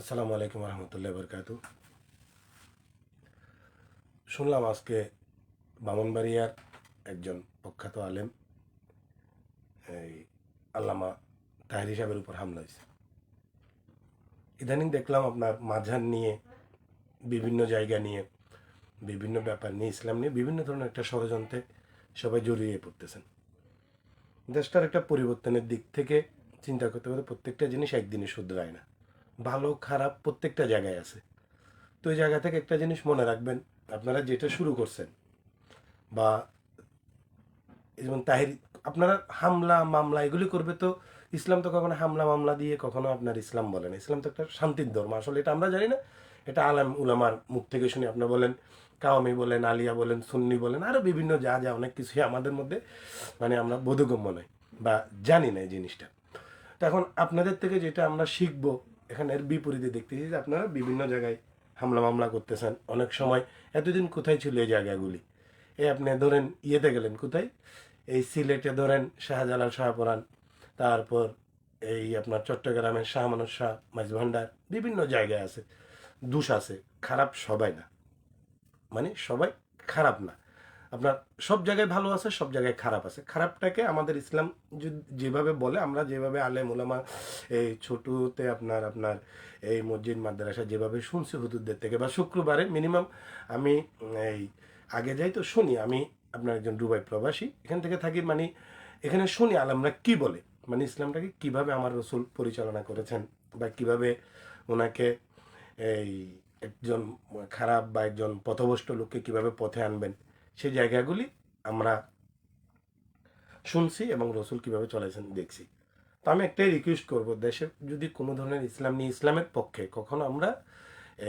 আসসালামু আলাইকুম রহমতুল্লাহ বরকাত শুনলাম আজকে বামনবাড়িয়ার একজন প্রখ্যাত আলেম, এই আল্লামা তাহির সাহেবের উপর হামলা হয়েছে। ইদানিং দেখলাম আপনার মাঝার নিয়ে, বিভিন্ন জায়গা নিয়ে, বিভিন্ন ব্যাপার নিয়ে, ইসলাম নিয়ে বিভিন্ন ধরনের একটা ষড়যন্ত্রে সবাই জড়িয়ে পড়তেছেন। দেশটার একটা পরিবর্তনের দিক থেকে চিন্তা করতে করতে প্রত্যেকটা জিনিস একদিনে শুধরায় না। ভালো, খারাপ প্রত্যেকটা জায়গায় আছে। তো ওই জায়গা থেকে একটা জিনিস মনে রাখবেন, আপনারা যেটা শুরু করছেন বা যেমন তাহির, আপনারা হামলা, মামলা এগুলি করবে তো ইসলাম তো কখনো হামলা, মামলা দিয়ে কখনো আপনার ইসলাম বলে না। ইসলাম তো একটা শান্তির ধর্ম। আসলে এটা আমরা জানি না, এটা আলাম, উলামার মুখ থেকে শুনি আপনার বলেন, কাওয়ামি বলেন, আলিয়া বলেন, সুন্নি বলেন আরও বিভিন্ন যা যা অনেক কিছুই আমাদের মধ্যে মানে আমরা বোধগম্য নয় বা জানি না এই জিনিসটা। তো এখন আপনাদের থেকে যেটা আমরা শিখব এখানে এর বিপরীতে দেখতেছি যে আপনারা বিভিন্ন জায়গায় হামলা মামলা করতেছেন। অনেক সময় এতদিন কোথায় ছিল এই জায়গাগুলি? এই আপনি ধরেন ইয়েতে গেলেন কোথায়? এই সিলেটে ধরেন শাহজালাল শাহপুরান তারপর এই আপনার চট্টগ্রামের শাহমানুর শাহ মাঝভান্ডার বিভিন্ন জায়গায় আছে। দোষ আছে, খারাপ সবাই না। মানে সবাই খারাপ না। আপনার সব জায়গায় ভালো আছে, সব জায়গায় খারাপ আছে। খারাপটাকে আমাদের ইসলাম যেভাবে বলে, আমরা যেভাবে আলেম ওলামা এই ছোটতে আপনার আপনার এই মসজিদ, মাদ্রাসা যেভাবে শুনছি হুতুদের থেকে, বা শুক্রবারে মিনিমাম আমি এই আগে যাই তো শুনি, আমি আপনার একজন দুবাই প্রবাসী, এখান থেকে থাকি মানে এখানে শুনি আলমরা কি বলে মানে ইসলামটাকে কীভাবে আমার রসুল পরিচালনা করেছেন, বা কীভাবে ওনাকে এই একজন খারাপ বা একজন পথভ্রষ্ট লোককে কীভাবে পথে আনবেন। সেই জায়গাগুলি আমরা শুনছি এবং রসুল কীভাবে চলেছেন দেখছি। তো আমি একটাই রিকোয়েস্ট করব, দেশে যদি কোনো ধরনের ইসলাম নিয়ে ইসলামের পক্ষে কখনো আমরা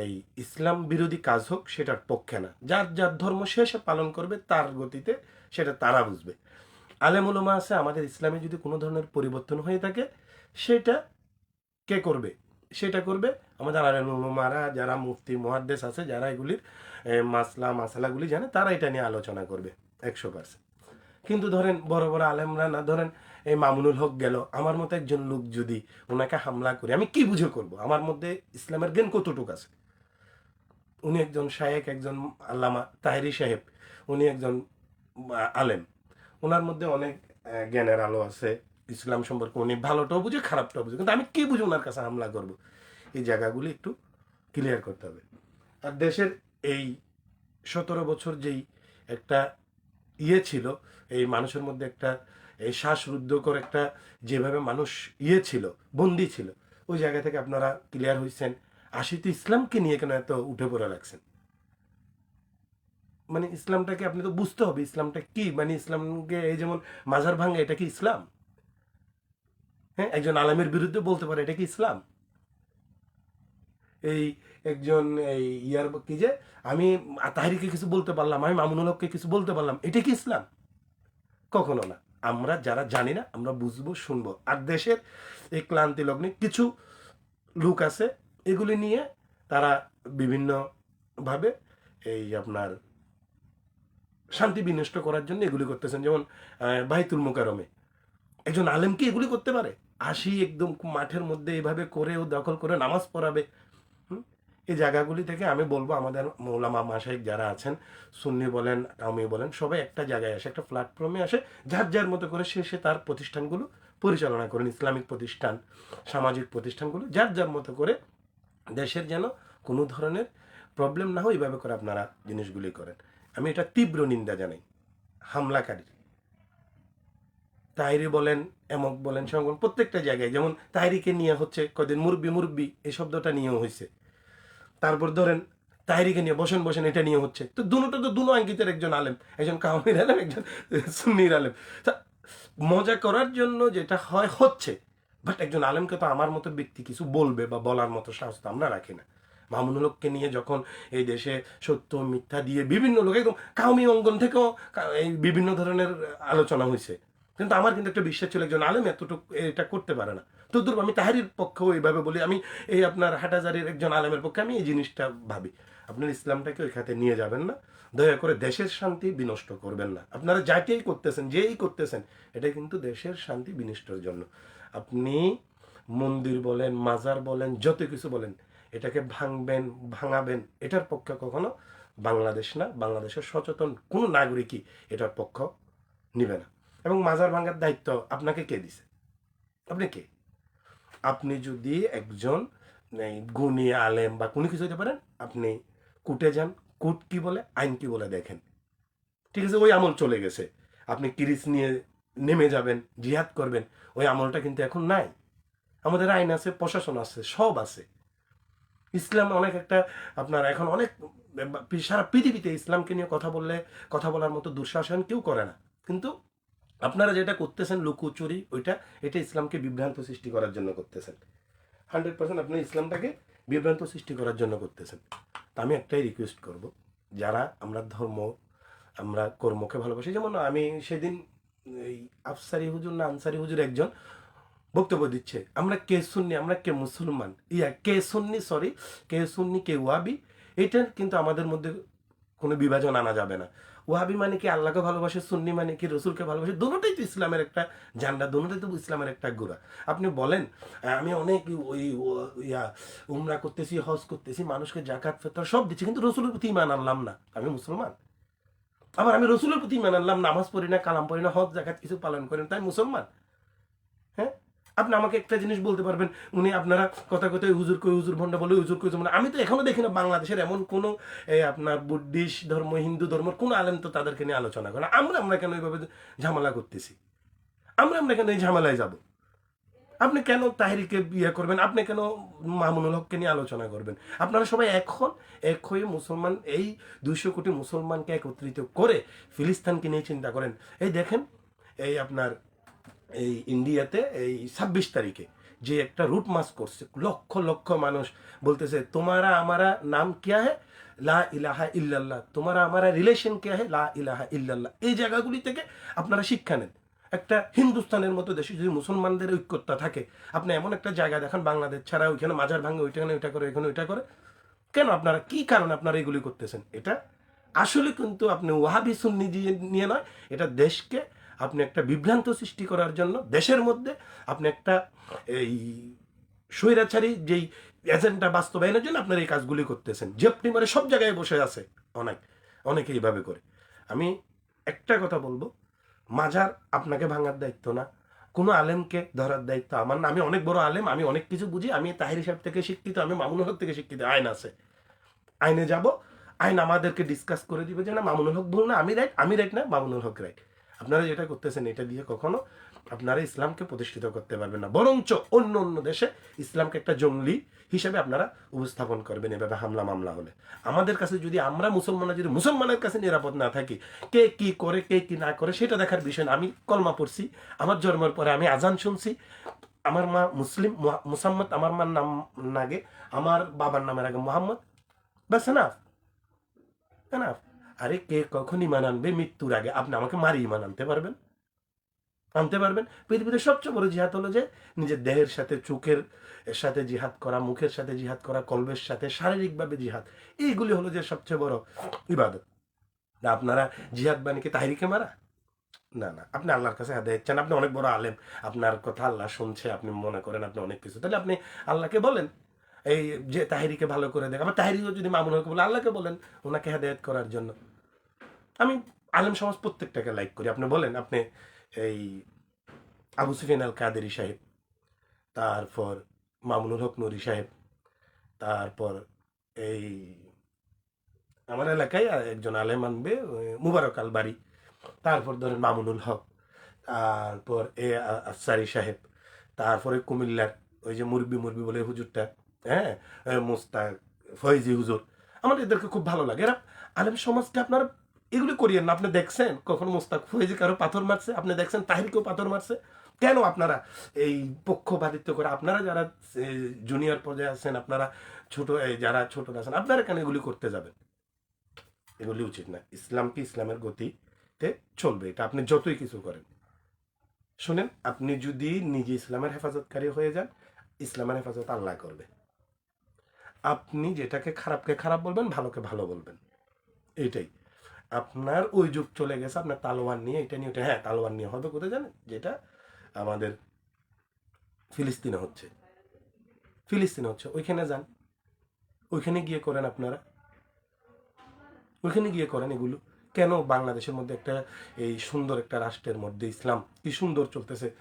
এই ইসলাম বিরোধী কাজ হোক, সেটার পক্ষে না। যার যার ধর্ম সে সে পালন করবে, তার গতিতে সেটা তারা বুঝবে। আলেমুলমা আছে, আমাদের ইসলামে যদি কোনো ধরনের পরিবর্তন হয়ে থাকে, সেটা কে করবে? সেটা করবে। আমাদের আলেমুলমারা যারা মুফতি মহাদ্দেশ আছে, যারা এগুলির মাসলা, মাসালাগুলি জানে, তারা এটা নিয়ে আলোচনা করবে একশো পার্সেন্ট কিন্তু ধরেন, বড় বড় আলেমরা না, ধরেন এই মামুনুল হক গেল, আমার মতো একজন লোক যদি ওনাকে হামলা করে, আমি কি বুঝে করব? আমার মধ্যে ইসলামের জ্ঞান কতটুকু আছে? উনি একজন শায়েক একজন আল্লামা তাহেরি সাহেব, উনি একজন আলেম। ওনার মধ্যে অনেক জ্ঞানের আলো আছে ইসলাম সম্পর্কে উনি ভালোটাও বুঝে, খারাপটাও বুঝে। কিন্তু আমি কি বুঝে ওনার কাছে হামলা করব? এই জায়গাগুলি একটু ক্লিয়ার করতে হবে। আর দেশের এই সতেরো বছর যেই একটা ইয়ে ছিল, এই মানুষের মধ্যে একটা এই শ্বাসরুদ্ধকর একটা যেভাবে মানুষ ইয়ে ছিল, বন্দি ছিল, ওই জায়গা থেকে আপনারা ক্লিয়ার হয়েছেন আশিতে ইসলামকে নিয়ে কেন এত উঠে পড়ে লাগছেন? মানে ইসলামটাকে আপনি তো বুঝতে হবে, ইসলামটা কি? মানে ইসলামকে এই যেমন মাজার ভাঙে, এটা কি ইসলাম? হ্যাঁ একজন আলামের বিরুদ্ধে বলতে পারে, এটা কি ইসলাম? এই একজন এই ইয়ার কি যে, আমি তাহারিকে কিছু বলতে পারলাম, আমি মামুনুল হককে কিছু বলতে পারলাম, এটা কি ইসলাম? কখনো না। আমরা যারা জানি না, আমরা বুঝব, শুনব। আর দেশের এই ক্লান্তি লগ্নে কিছু লোক আছে, এগুলি নিয়ে তারা বিভিন্নভাবে এই আপনার শান্তি বিনষ্ট করার জন্য এগুলি করতেছেন। যেমন বাইতুল মোকারমে একজন আলেম কি এগুলি করতে পারে? আসি একদম মাঠের মধ্যে এভাবে করে ও দখল করে নামাজ পড়াবে? এই জায়গাগুলি থেকে আমি বলব আমাদের মৌলামা মাসাইক যারা আছেন, সুন্নি বলেন কাউমি বলেন, সবাই একটা জায়গায় আসে, একটা প্ল্যাটফর্মে আসে, যার যার মতো করে সে সে তার প্রতিষ্ঠানগুলো পরিচালনা করেন, ইসলামিক প্রতিষ্ঠান, সামাজিক প্রতিষ্ঠানগুলো, যার যার মতো করে দেশের যেন কোনো ধরনের প্রবলেম না হয় এইভাবে করে আপনারা জিনিসগুলি করেন। আমি এটা তীব্র নিন্দা জানাই হামলাকারী তাহিরি বলেন, এমক বলেন বলেন প্রত্যেকটা জায়গায়। যেমন তাহিরিকে নিয়ে হচ্ছে কদিন মুরব্বি মুরব্বি, এই শব্দটা নিয়েও হয়েছে তারপর ধরেন তাহিরিকে নিয়ে বসেন বসেন, এটা নিয়ে হচ্ছে। তো দুটো তো দুনো আঙ্কিতের একজন আলেম, একজন কামির আলেম, একজন সুন্নির আলেম। তা মজা করার জন্য যেটা হয়, হচ্ছে। বাট একজন আলেমকে তো আমার মতো ব্যক্তি কিছু বলবে বা বলার মতো সাহস তো আমরা রাখি না। মামুনুল হককে নিয়ে যখন এই দেশে সত্য, মিথ্যা দিয়ে বিভিন্ন লোক, একদম কাউমি অঙ্গন থেকেও এই বিভিন্ন ধরনের আলোচনা হয়েছে কিন্তু আমার কিন্তু একটা বিশ্বাস ছিল একজন আলেম এতটুকু এটা করতে পারে না। তো দূর আমি তাহারির পক্ষেও এইভাবে বলি, আমি এই আপনার হাটাজারির একজন আলেমের পক্ষে আমি এই জিনিসটা ভাবি। আপনার ইসলামটাকে ওই খাতে নিয়ে যাবেন না, দয়া করে দেশের শান্তি বিনষ্ট করবেন না। আপনারা যাকেই করতেছেন, যেই করতেছেন, এটা কিন্তু দেশের শান্তি বিনষ্টর জন্য। আপনি মন্দির বলেন, মাজার বলেন, যত কিছু বলেন, এটাকে ভাঙবেন, ভাঙাবেন, এটার পক্ষে কখনো বাংলাদেশ না, বাংলাদেশের সচেতন কোনো নাগরিকই এটার পক্ষ নিবে না। এবং মাজার ভাঙার দায়িত্ব আপনাকে কে দিছে? আপনি কে? আপনি যদি একজন এই, গুণী আলেম বা কোনো কিছু হতে পারেন আপনি কুটে যান। কুট কি বলে? আইন কি বলে? দেখেন। ঠিক আছে ওই আমল চলে গেছে। আপনি কিরিস নিয়ে নেমে যাবেন জিহাদ করবেন ওই আমলটা কিন্তু এখন নাই। আমাদের আইন আছে প্রশাসন আছে সব আছে। ইসলাম অনেক একটা আপনার এখন অনেক সারা পৃথিবীতে ইসলামকে নিয়ে কথা বললে কথা বলার মতো দুঃশাসন কেউ করে না। কিন্তু আপনারা যেটা করতেছেন লুকোচুরি ওইটা, এটা ইসলামকে বিভ্রান্ত সৃষ্টি করার জন্য করতেছেন। হান্ড্রেড পার্সেন্ট আপনি ইসলামটাকে বিভ্রান্ত সৃষ্টি করার জন্য করতেছেন। তা আমি একটাই রিকোয়েস্ট করব, যারা আমরা ধর্ম, আমরা কর্মকে ভালোবাসি, যেমন আমি সেদিন এই আফসারি হুজুর না আনসারি হুজুর একজন বক্তব্য দিচ্ছে, আমরা কে সুন্নি? আমরা কে মুসলমান? ইয়া, কে সুন্নি? সরি কে সুন্নি? কে ওয়াবি? এটা কিন্তু আমাদের মধ্যে কোনো বিভাজন আনা যাবে না। ওয়াবি মানে কি আল্লাহকে ভালোবাসে, সুন্নি মানে কি রসুলকে ভালোবাসে দুটোটাই তো ইসলামের একটা জান্ডা দুটোটাই তো ইসলামের একটা গোড়া। আপনি বলেন আমি অনেক ওই ইয়া, উমরা করতেছি, হজ করতেছি, মানুষকে জাকাত, ফেতর সব দিচ্ছি, কিন্তু রসুলের প্রতি ইমান আনলাম না। আমি মুসলমান। আবার আমি রসুলের প্রতি ইমান আনলাম, নামাজ পড়ি না, কালাম পড়ি না, হজ, জাকাত কিছু পালন করি না, তাই মুসলমান। আপনি আমাকে একটা জিনিস বলতে পারবেন, উনি আপনারা কথা কথা হুজুর কই হুজুর ভন্ডা বলে হুজুর কই মানে আমি তো এখনও দেখি না বাংলাদেশের এমন কোনো, এই আপনার বুদ্ধিস্ট ধর্ম, হিন্দু ধর্ম, কোনো আলেম তো তাদেরকে নিয়ে আলোচনা করে আমরা আমরা কেন এইভাবে ঝামেলা করতেছি? আমরা আমরা কেন এই ঝামেলায় যাব? আপনি কেন তাহিরিকে বিয়ে করবেন? আপনি কেন মামুনুল হককে নিয়ে আলোচনা করবেন? আপনারা সবাই এখন এক হয়ে মুসলমান, এই দুইশো কোটি মুসলমানকে একত্রিত করে ফিলিস্তানকে নিয়ে চিন্তা করেন। এই দেখেন, এই আপনার এই ইন্ডিয়াতে এই ছাব্বিশ তারিখে যে একটা রুট মাস করছে, লক্ষ লক্ষ মানুষ বলতেছে, তোমারা আমারা নাম কিয়া হে লা ইলাহা ইল্লাল্লাহ। তোমারা আমারা রিলেশন কিয়া হে লা ইলাহা ইল্লাল্লাহ। এই জায়গাগুলি থেকে আপনারা শিক্ষা নেন। একটা হিন্দুস্তানের মতো দেশে যদি মুসলমানদের ঐক্যতা থাকে, আপনি এমন একটা জায়গা দেখেন, বাংলাদেশ ছাড়া ওইখানে মাজার ভাঙে, ওইখানে ওইটা করে, ওইখানে ওইটা করে। কেন আপনারা, কি কারণে আপনারা এগুলি করতেছেন? এটা আসলে কিন্তু আপনি ওয়াহাবি সুন্নি নিয়ে নয়, এটা দেশকে আপনি একটা বিভ্রান্ত সৃষ্টি করার জন্য দেশের মধ্যে আপনি একটা এই স্বৈরাচারী যেই এজেন্ডা বাস্তবায়নের জন্য আপনার এই কাজগুলি করতেছেন। জেপনি মারে সব জায়গায় বসে আছে অনেক, অনেকে এইভাবে করে। আমি একটা কথা বলব, মাজার আপনাকে ভাঙার দায়িত্ব না। কোনো আলেমকে ধরার দায়িত্ব আমার না। আমি অনেক বড় আলেম, আমি অনেক কিছু বুঝি। আমি তাহির সাহেব থেকে শিক্ষিত, আমি মামুনুল হক থেকে শিক্ষিত, আইন আছে। আইনে যাব, আইন আমাদেরকে ডিসকাস করে দিবে যে না, মামুনুল হক ভুল না, আমি রাইট আমি রাইট না, মামুনুল হক রাইট আপনারা যেটা করতেছেন এটা দিয়ে কখনো আপনারা ইসলামকে প্রতিষ্ঠিত করতে পারবেন না। বরঞ্চ অন্য অন্য দেশে ইসলামকে একটা জঙ্গলি হিসেবে আপনারা উপস্থাপন করবেন এভাবে হামলা মামলা হলে। আমাদের কাছে যদি আমরা মুসলমানরা যদি মুসলমানের কাছে নিরাপদ না থাকি, কে কি করে, কে কি না করে, সেটা দেখার বিষয় আমি কলমা পড়ছি, আমার জন্মের পরে আমি আজান শুনছি। আমার মা মুসলিম মুসাম্মদ, আমার মার নাম নাগে আমার বাবার নামের আগে মোহাম্মদ। ব্যাস না এনাফ আরে কে কখন ইমান আনবে মৃত্যুর আগে? আপনি আমাকে মারি ইমান আনতে পারবেন। আনতে পারবেন। পৃথিবীতে সবচেয়ে বড় জিহাদ হলো যে, নিজের দেহের সাথে, চোখের সাথে জিহাদ করা, মুখের সাথে জিহাদ করা, কলবের সাথে শারীরিকভাবে জিহাদ। এইগুলি হলো যে সবচেয়ে বড় ইবাদত। আপনারা জিহাদ বানিকে তাহিরিকে মারা? না না, আপনি আল্লাহর কাছে হাতে চান আপনি অনেক বড় আলেম। আপনার কথা আল্লাহ শুনছে, আপনি মনে করেন আপনি অনেক কিছু। তাহলে আপনি আল্লাহকে বলেন। এই যে তাহিরিকে ভালো করে দেখ। আবার তাহিরিও যদি মামুন হকে বলে, আল্লাহকে বলেন ওনাকে হেদায়ত করার জন্য। আমি আলেম সমাজ প্রত্যেকটাকে লাইক করি। আপনি বলেন, আপনি এই আবু সুফিয়ান আল কাদেরি সাহেব, তারপর মামুনুল হক নুরি সাহেব, তারপর এই আমার এলাকায় একজন আলেম আনবে, মুবারক আল বাড়ি তারপর ধরেন মামুনুল হক, তারপর এ আফসারি সাহেব, তারপরে কুমিল্লার ওই যে মুরবি মুরবি বলে হুজুরটা হ্যাঁ মুস্তাক ফয়জি হুজুর। আমার এদেরকে খুব ভালো লাগে। এরা আলেম সমাজকে আপনার এগুলি করিয়েন না। আপনি দেখছেন কখন মুস্তাক ফয়জি কারও পাথর মারছে? আপনি দেখছেন তাহিরকেও পাথর মারছে? কেন আপনারা এই পক্ষপাতিত্ব করে? আপনারা যারা জুনিয়র পর্যায়ে আছেন, আপনারা ছোট যারা ছোট আছেন, আপনারা কেন এগুলি করতে যাবেন? এগুলি উচিত না। ইসলাম কি ইসলামের গতিতে চলবে? এটা আপনি যতই কিছু করেন। শুনেন, আপনি যদি নিজে ইসলামের হেফাজতকারী হয়ে যান, ইসলামের হেফাজত আল্লাহ করবে। আপনি যেটাকে খারাপকে খারাপ বলবেন, ভালোকে ভালো বলবেন। এইটাই আপনার ওই যুগ চলে গেছে, আপনার তালোয়ার নিয়ে, এটা নিয়ে ওটা হ্যাঁ তালোয়ার নিয়ে হবে কোথায় জানেন? যেটা আমাদের ফিলিস্তিনে হচ্ছে। ফিলিস্তিনে হচ্ছে। ওইখানে যান। ওইখানে গিয়ে করেন আপনারা। ওইখানে গিয়ে করেন এগুলো। কেন বাংলাদেশের মধ্যে একটা এই সুন্দর একটা রাষ্ট্রের মধ্যে ইসলাম কি সুন্দর চলতেছে?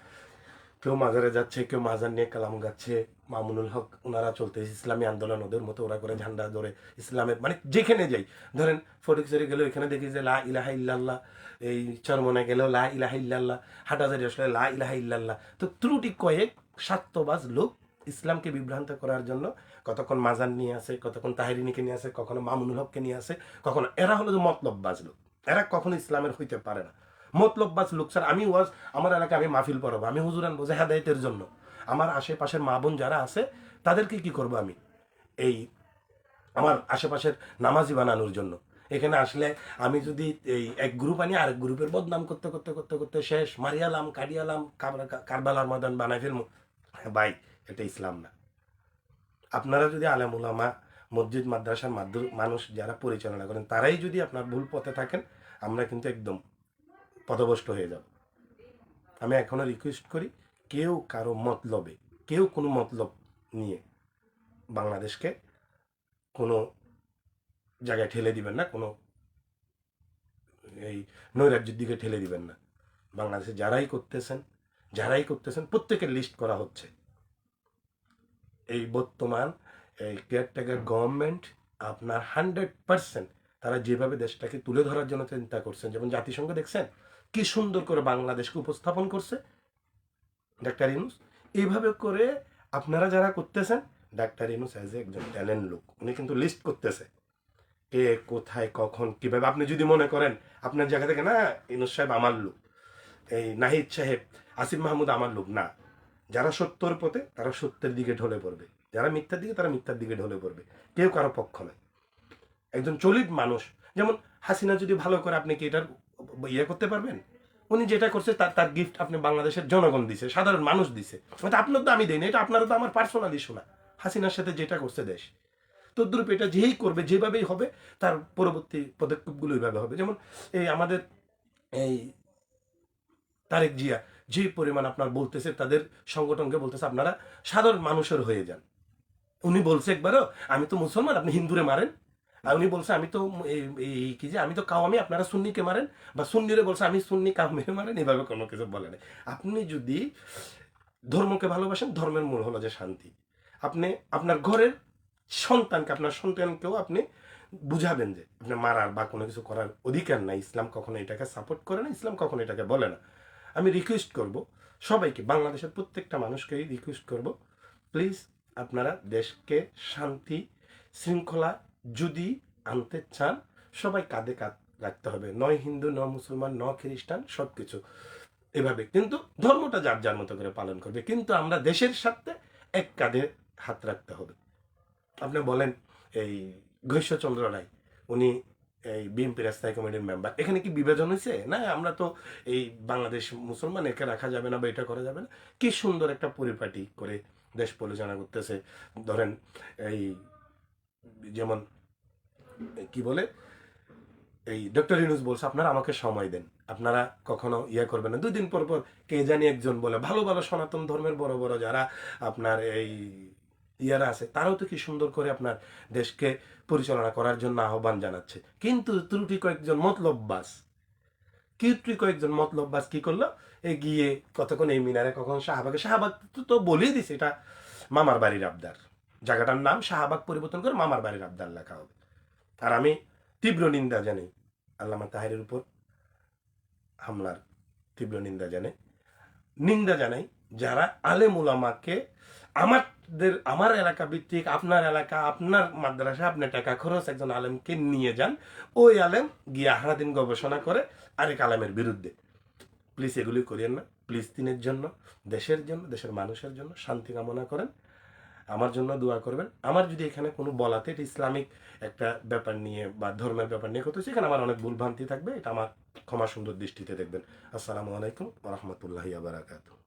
কেউ মাজারে যাচ্ছে, কেউ মাজার নিয়ে কালাম গাচ্ছে। মামুনুল হক ওনারা চলতেছে ইসলামী আন্দোলন, ওদের মতো ওরা করে ঝান্ডা ধরে ইসলামের মানে যেখানে যাই। ধরেন ফটিকচুরি গেলেও এখানে দেখি যে লা ইলাহা ইল্লাল্লাহ, এই চরমনে গেলেও লা ইলাহা ইল্লাল্লাহ, হাটাজারি আসলে লা ইলাহা ইল্লাল্লাহ। তো ত্রুটি কয়েক স্বার্থবাজ লোক ইসলামকে বিভ্রান্ত করার জন্য কতক্ষণ মাজার নিয়ে আসে, কতক্ষণ তাহিরিনীকে নিয়ে আসে, কখনো মামুনুল হককে নিয়ে আসে, কখনো এরা হলো যে মতলববাজ লোক। এরা কখনো ইসলামের হইতে পারে না। মতলববাজ লোক স্যার আমি ওয়াজ আমার এলাকায় আমি মাহফিল পড়াবো আমি হুজুর আনব যে হেদায়তের জন্য। আমার আশেপাশের মা বোন যারা আছে তাদেরকে কি করব আমি? এই আমার আশেপাশের নামাজি বানানোর জন্য। এখানে আসলে আমি যদি এই এক গ্রুপ আনি আরেক গ্রুপের বদনাম করতে করতে করতে করতে শেষ। মারিয়ালাম কাটিয়ালাম কার- কারবালার ময়দান বানাই ফেলব হ্যাঁ, ভাই এটা ইসলাম না। আপনারা যদি আলেম উলামা মসজিদ মাদ্রাসার মাধ্যম মানুষ যারা পরিচালনা করেন তারাই যদি আপনার ভুল পথে থাকেন আমরা কিন্তু একদম পথভ্রষ্ট হয়ে যাব। আমি এখনও রিকোয়েস্ট করি, কেউ কারও মতলবে, কেউ কোনো মতলব নিয়ে বাংলাদেশকে কোনো জায়গায় ঠেলে দিবেন না, কোনো এই নৈরাজ্যের দিকে ঠেলে দিবেন না। বাংলাদেশে যারাই করতেছেন যারাই করতেছেন, প্রত্যেকের লিস্ট করা হচ্ছে। এই বর্তমান এই কেয়ারটেকার গভর্নমেন্ট আপনার হান্ড্রেড পার্সেন্ট তারা যেভাবে দেশটাকে তুলে ধরার জন্য চিন্তা করছেন, যেমন জাতিসংঘ দেখছেন কি সুন্দর করে বাংলাদেশকে উপস্থাপন করছে? ডাক্তার ইনুস। এইভাবে করে আপনারা যারা করতেছেন, ডাক্তার ইনুস অ্যাজ এ একজন ট্যালেন্ট লোক, উনি কিন্তু লিস্ট করতেছে কে কোথায়, কখন, কীভাবে। আপনি যদি মনে করেন, আপনার জায়গা থেকে না, ইনুস সাহেব আমার লোক, এই নাহিদ সাহেব, আসিফ মাহমুদ আমার লোক, না। যারা সত্যর পথে, তারা সত্যের দিকে ঢলে পড়বে। যারা মিথ্যার দিকে, তারা মিথ্যার দিকে ঢলে পড়বে। কেউ কারও পক্ষ নয়। একজন চলিত মানুষ, যেমন হাসিনা যদি ভালো করে, আপনি কি এটার ইয়ে করতে পারবেন? উনি যেটা করছে, তার তার গিফট আপনি বাংলাদেশের জনগণ দিছে, সাধারণ মানুষ দিছে। আপনার তো আমি দিই না এটা আপনারও তো আমার পার্সোনাল ইস্যু না। হাসিনার সাথে যেটা করছে দেশ। তদ্রূপ এটা যেই করবে, যেভাবেই হবে, তার পরবর্তী পদক্ষেপগুলো এইভাবে হবে। যেমন এই আমাদের এই তারেক জিয়া যে পরিমাণ আপনার বলতেছে, তাদের সংগঠনকে বলতেছে, আপনারা সাধারণ মানুষের হয়ে যান। উনি বলছে একবারও, আমি তো মুসলমান, আপনি হিন্দুরে মারেন। উনি বলছে, আমি তো এই- কি যে, আমি তো কাওয়ামি, আপনারা সুন্নিকে মারেন বা সুন্নিরে বলছে, আমি সুন্নি কাওমিরে মারেন। এভাবে কোনো কিছু বলে না আপনি যদি ধর্মকে ভালোবাসেন, ধর্মের মূল হলো যে শান্তি। আপনি, আপনার ঘরের সন্তানকে, আপনার সন্তানকেও আপনি বুঝাবেন যে, আপনি মারার বা কোনো কিছু করার অধিকার নাই। ইসলাম কখনো এটাকে সাপোর্ট করে না, ইসলাম কখনো এটাকে বলে না। আমি রিকোয়েস্ট করব সবাইকে, বাংলাদেশের প্রত্যেকটা মানুষকেই রিকোয়েস্ট করব প্লিজ আপনারা দেশকে শান্তি, শৃঙ্খলা যদি আনতে চান, সবাই কাঁধে কাঁধ রাখতে হবে। নয় হিন্দু ন মুসলমান ন খ্রিস্টান সব কিছু এভাবে। কিন্তু ধর্মটা যার যার মতো করে পালন করবে। কিন্তু আমরা দেশের সাথে এক কাঁধে হাত রাখতে হবে। আপনি বলেন, এই ঘৈষ্যচন্দ্র রায়, উনি এই বিএনপির স্থায়ী কমিটির মেম্বার। এখানে কি বিভাজন হয়েছে? না, আমরা তো এই বাংলাদেশ মুসলমান, একে রাখা যাবে না বা এটা করা যাবে না। কি সুন্দর একটা পরিপাটি করে দেশ পরিচালনা করতেছে। ধরেন এই যেমন কি বলে? এই ডক্টর ইউনুস বলছে, আপনারা আমাকে সময় দেন। আপনারা কখনো ইয়ে করবেন না। দুই দিন পর পর কে জানি একজন বলে ভালো ভালো সনাতন ধর্মের বড় বড় যারা আপনার এই ইয়ারা আছে, তারাও তো কি সুন্দর করে আপনার দেশকে পরিচালনা করার জন্য আহ্বান জানাচ্ছে। কিন্তু ত্রুটি কয়েকজন মতলববাস কিউট্রি কয়েকজন মতলববাস কি করল? এ গিয়ে কতক্ষণ এই মিনারে, কখন শাহবাগে, শাহবাগ তো তো বলেই দিছে, এটা মামার বাড়ির আবদার। জায়গাটার নাম শাহবাগ পরিবর্তন করে মামার বাড়ির আবদার লেখা হবে। আর আমি তীব্র নিন্দা জানাই আল্লামা তাহেরের উপর, হামলার তীব্র নিন্দা জানাই। নিন্দা জানাই যারা আলেম উলামাকে, আমাদের, আমার এলাকা ভিত্তিক, আপনার এলাকা, আপনার মাদ্রাসা, আপনার টাকা খরচ একজন আলেমকে নিয়ে যান, ওই আলেম গিয়ে আহারাদিন গবেষণা করে আরেক আলেমের বিরুদ্ধে। প্লিজ এগুলি করিয়েন না। প্লিজ দিনের জন্য, দেশের জন্য, দেশের মানুষের জন্য শান্তি কামনা করেন। আমার জন্য দোয়া করবেন। আমার যদি এখানে কোনো বলাতে এটা ইসলামিক একটা ব্যাপার নিয়ে বা ধর্মের ব্যাপার নিয়ে করতে সেখানে আমার অনেক ভুলভ্রান্তি থাকবে। এটা আমার ক্ষমা সুন্দর দৃষ্টিতে দেখবেন। আসসালামু আলাইকুম রহমতুল্লাহি আবরাকাতু